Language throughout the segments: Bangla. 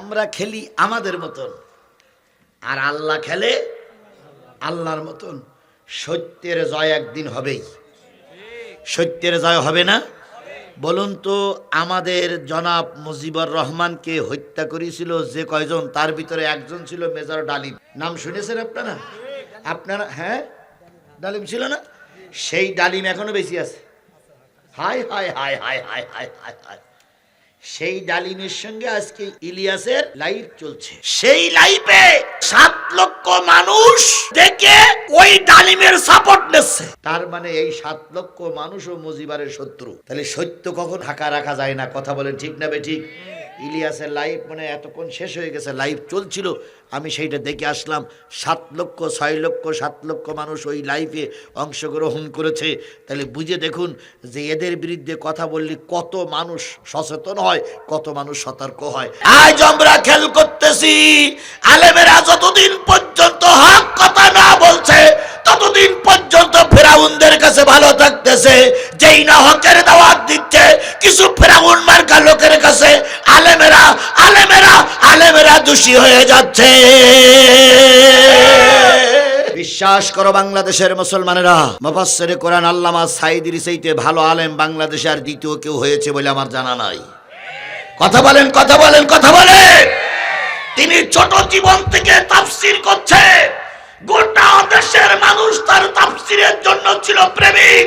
আমরা খেলি আমাদের মতন। আর আল্লাহ খেলে আল্লাহর মতন। সত্যের জয় একদিন হবেই। সত্যের জয় হবে না? বলুন তো, আমাদের জনাব মুজিবুর রহমানকে হত্যা করেছিল যে কয়জন? তার ভিতরে একজন ছিল মেজর ডালিম। নাম শুনেছেন আপনারা? আপনারা হ্যাঁ? ডালিম ছিল না? সেই ডালিম এখনও বেশি আছে। হায় হায় হায় হায় হায় হায় হায় হায়। সেই ডালিমের সঙ্গে আজকে ইলিয়াসের লাইভ চলছে। সেই লাইভে সাত লক্ষ মানুষ দেখে ওই ডালিমের সাপোর্ট নিচ্ছে। তার মানে এই সাত লক্ষ মানুষ ও মজিবারের শত্রু। তাহলে সত্য কখন ঢাকা রাখা যায় না? কথা বলেন ঠিক না বে ঠিক? ইলিয়াসের লাইভ মানে এতক্ষণ শেষ হয়ে গেছে লাইভ চলছিল। আমি সেইটা দেখে আসলাম, সাত লক্ষ, ছয় লক্ষ, সাত লক্ষ মানুষ ওই লাইফে অংশগ্রহণ করেছে। তাহলে বুঝে দেখুন যে এদের বিরুদ্ধে কথা বললে কত মানুষ সচেতন হয়, কত মানুষ সতর্ক হয়। আজ আমরা খেল করতেছি, আলেমেরা যতদিন থাকতেছে যেই না হকের দাওয়াত দিচ্ছে, কিছু ফেরাউন মার্কা লোকের কাছে আলেমেরা আলেমেরা আলেমেরা দোষী হয়ে যাচ্ছে। বিশ্বাস করো বাংলাদেশের মুসলমানেরা। মুফাসসিরে কোরআন আল্লামা সাইদির সেইতে ভালো আলেম বাংলাদেশে আর দ্বিতীয় কেউ হয়েছে বলে আমার জানা নাই। কথা বলেন কথা বলেন কথা বলেন। তিনি ছোট জীবন থেকে তাফসির করছে। গোটা দেশের মানুষ তার তাফসিরের জন্য ছিল প্রেমিক।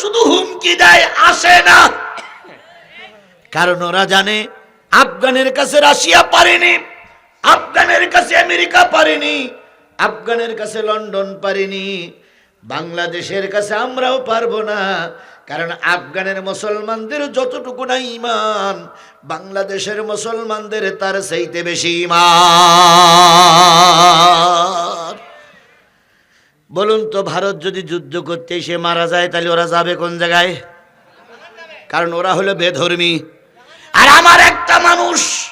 শুধু হুমকি দেয় আসে না। কারণ ওরা জানে আফগানের কাছে রাশিয়া পারেনি, আফগানের কাছে আমেরিকা পারেনি, আফগানের কাছে লন্ডন পারেনি, বাংলাদেশের কাছে আমরাও পারব না। কারণ আফগানের মুসলমানদের যতটুকু না ইমান বাংলাদেশের মুসলমানদের তার সেইতে বেশি ইমান বলুন তো, ভারত যদি যুদ্ধ করতে এসে মারা যায়, তাহলে ওরা যাবে কোন জায়গায়? কারণ ওরা হলো বেধর্মী। আর আমার একটা মানুষ,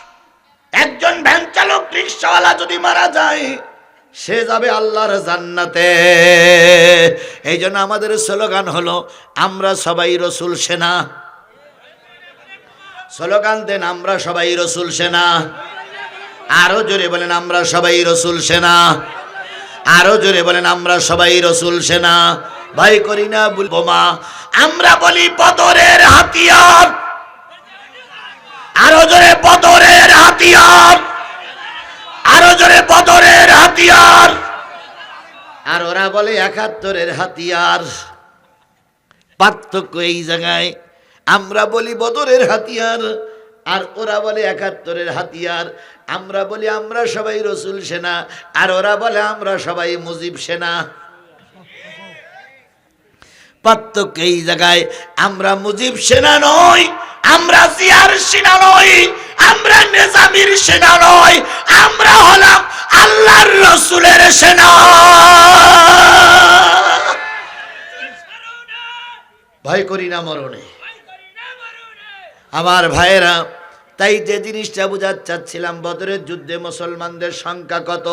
একজন ভ্যান চালক, রিক্সাওয়ালা যদি মারা যায়, সে যাবে আল্লাহর জান্নাতে। এই জন্য আমাদের স্লোগান হলো, আমরা সবাই রসুল সেনা। স্লোগান দেন, আমরা সবাই রসুল সেনা। আরও জোরে বলেন, আমরা সবাই রসুল সেনা। আরও জোরে বলেন, আমরা সবাই রসুল সেনা। ভাই করি না মা। আমরা বলি বদরের হাতিয়ার। আরও জোরে, বদরের হাতিয়ার। আরও জোরে, বদরের হাতিয়ার। আর ওরা বলে, একাত্তরের হাতিয়ার। পার্থক্য এই জায়গায়। আমরা বলি, বদরের হাতিয়ার। আর ওরা বলে একাত্তরের হাতিয়ার। আমরা বলি, আমরা সবাই রসুল সেনা। আর ওরা বলে, আমরা সবাই মুজিব সেনা। পার্থক্য এই জায়গায়, আমরা মুজিব সেনা নই, আমরা জিয়ার সেনা নই, আমরা নেজামির সেনা নই, আমরা হলাম আল্লাহর রসুলের সেনা। ভয় করি না মরণে। আমার ভাইয়েরা, তাই যে জিনিসটা বোঝাতে চাচ্ছিলাম, বদরের যুদ্ধে মুসলমানদের সংখ্যা কত?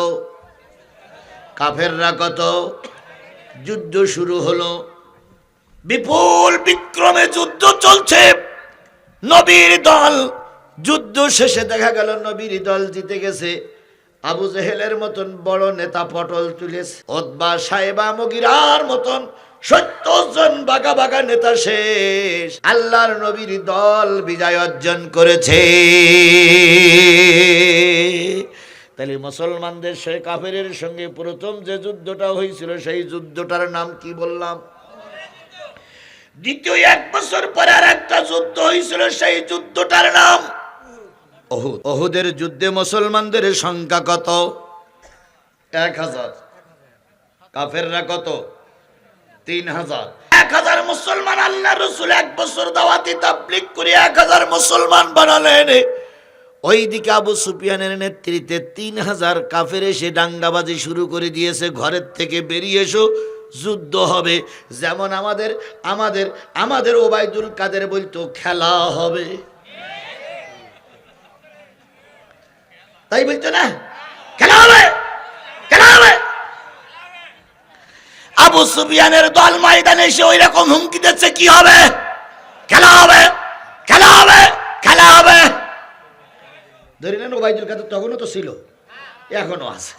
কাফেররা কত? যুদ্ধ শুরু হলো। বিপুল বিক্রমে যুদ্ধ চলছে। নবীর দল, যুদ্ধ শেষে দেখা গেল নবীর দল জিতে গেছে। আবু জেহেলের মতন বড় নেতা পটল তুলেছে। ওদবা সাহেবা মগিরার মতন সত্তর জন বাঘা বাঘা নেতা শেষ। আল্লাহর নবীর দল বিজয় অর্জন করেছে। তাহলে মুসলমানদের সে কাফেরের সঙ্গে প্রথম যে যুদ্ধটা হয়েছিল, সেই যুদ্ধটার নাম কি বললাম? দ্বিতীয় এক বছর পরে আর একটা যুদ্ধ হয়েছিল, সেই যুদ্ধটার নাম অহুদ অহুদের যুদ্ধে মুসলমানদের সংখ্যা কত? এক হাজার। কাফেররা কত? তিন হাজার এক হাজার মুসলমান আল্লাহ রসুল এক বছর দাওয়াতি তাবলিক করে এক হাজার মুসলমান বানালেন। ওইদিকে আবু নেতৃত্বে তিন হাজার কাফের এসে ডাঙ্গাবাজি শুরু করে দিয়েছে। ঘরের থেকে বেরিয়ে এসো, যুদ্ধ হবে। যেমন আমাদের আমাদের আমাদের ওবায়দুল কাদের বলতো, খেলা হবে। তাই বলতো না? খেলা হবে খেলা হবে আবু সুফিয়ানের দল ময়দানে এসে ওই রকম হুমকি দিচ্ছে, কি হবে? খেলা হবে খেলা হবে খেলা হবে। ধরে নেন ওবায়দুল কাদের তখনও তো ছিল এখনও আছে।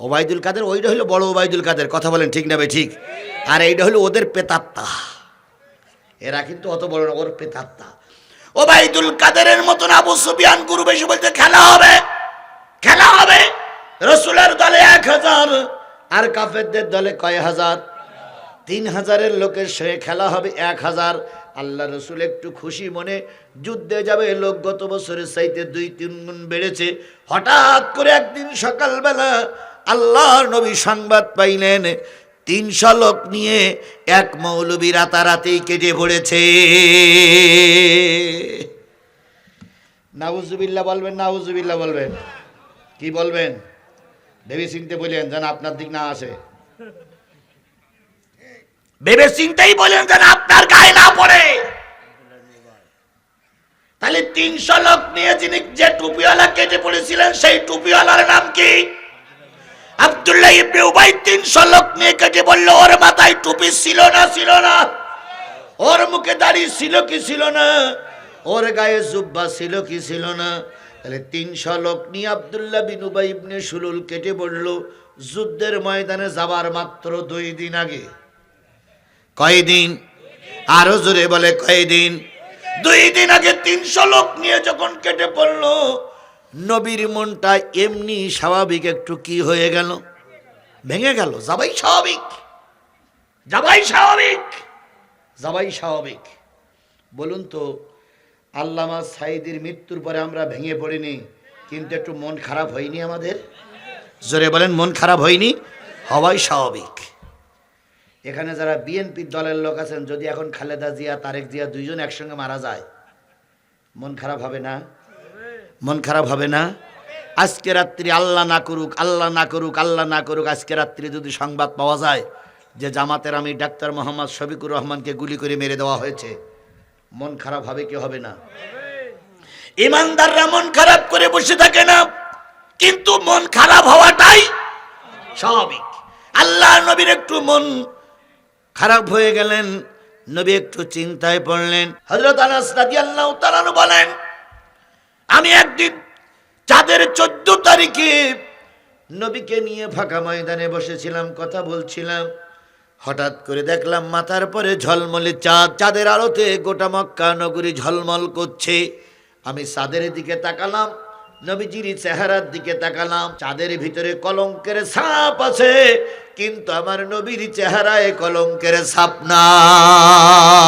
ওবায়দুল কাদের, ওইটা হলো বড় ওবায়দুল কাদের, কথা বলেন ঠিক না ভাই ঠিক? আর এইটা হলো ওদের পেতাত্তা। এরা কিন্তু অত বড় ওর পেতাত্তা। ওবায়দুল কাদেরের মতন আবু সুফিয়ান গুরু বেশি বলতে খেলা হবে খেলা হবে। রসুলের দলে এক হাজার আর কাফেরদের দলে কয় হাজার? তিন হাজারের লোকের সঙ্গে খেলা হবে এক হাজার। আল্লাহ রসুল একটু খুশি মনে যুদ্ধে যাবে, লোক গত বছরের চাইতে দুই তিন গুণ বেড়েছে। হঠাৎ করে একদিন সকালবেলা আল্লাহর নবী সংবাদ পাইলেন, তিনশো লোক নিয়ে এক মৌলবী রাতারাতেই কেটে পড়েছে। নাউজুবিল্লাহ বলবেন নাউজুবিল্লাহ বলবেন। কি বলবেন? ভেবে চিনতে বললেন যেন আপনার দিক না আসে। ভেবে চিন্তাই বলেন যেন আপনার গায়ে না পড়ে। তাহলে তিনশো লোক নিয়ে যিনি যে টুপিওয়ালা কেটে পড়েছিলেন, সেই টুপিওয়ালার নাম কি? আব্দুল্লাহ ইবনে উবাই তিনশো লোক নিয়ে কেটে বলল, ওর মাথায় টুপি ছিল না ছিল না। ওর মুখে দাড়ি ছিল কি ছিল না? ওর গায়ে জুব্বা ছিল কি ছিল না? তাহলে তিনশো লোক নিয়ে আবদুল্লাহ বিন উবাই ইবনে সুলুল কেটে পড়ল যুদ্ধের ময়দানে যাবার মাত্র দুই দিন আগে। কয়দিন? আরও জোরে বলে, কয়দিন? দুই দিন আগে তিনশো লোক নিয়ে যখন কেটে পড়ল, নবীর মনটা এমনি স্বাভাবিক একটু কি হয়ে গেল? ভেঙে গেল, যাবাই স্বাভাবিক। যাবাই স্বাভাবিক। যাবাই স্বাভাবিক। বলুন তো আল্লামা সাইদির মৃত্যুর পরে আমরা ভেঙে পড়িনি, কিন্তু একটু মন খারাপ হয়নি আমাদের? জোরে বলেন, মন খারাপ হয়নি? হওয়াই স্বাভাবিক। এখানে যারা বিএনপির দলের লোক আছেন, যদি এখন খালেদা জিয়া, তারেক জিয়া দুইজন একসঙ্গে মারা যায়, মন খারাপ হবে না? মন খারাপ হবে না? আজকে রাত্রি আল্লাহ না করুক, আল্লাহ না করুক, আল্লাহ না করুক, আজকে রাত্রি যদি সংবাদ পাওয়া যায় যে জামাতের আমি ডাক্তার মোহাম্মদ শফিকুর রহমানকে গুলি করে মেরে দেওয়া হয়েছে মন খারাপ হবে কি হবে না? ইমানদাররা মন খারাপ করে বসে থাকে না, কিন্তু মন খারাপ হওয়াটাই স্বাভাবিক। আল্লাহ নবীর একটু মন খারাপ হয়ে গেলেন, নবী একটু চিন্তায় পড়লেন। হজরত আনাস রাদিয়াল্লাহু তাআলা বলেন, আমি একদিন চাঁদের চোদ্দ তারিখে নবীকে নিয়ে ফাঁকা ময়দানে বসেছিলাম, কথা বলছিলাম। হঠাৎ করে দেখলাম মাথার পরে ঝলমলে চাঁদ। চাঁদের আলোতে গোটা মক্কা নগরী ঝলমল করছে। আমি চাঁদের দিকে তাকালাম, নবীজির চেহারার দিকে তাকালাম। চাঁদের ভিতরে কলঙ্কের সাপ আছে, কিন্তু আমার নবীর চেহারায় কলঙ্কের সাপ নাই।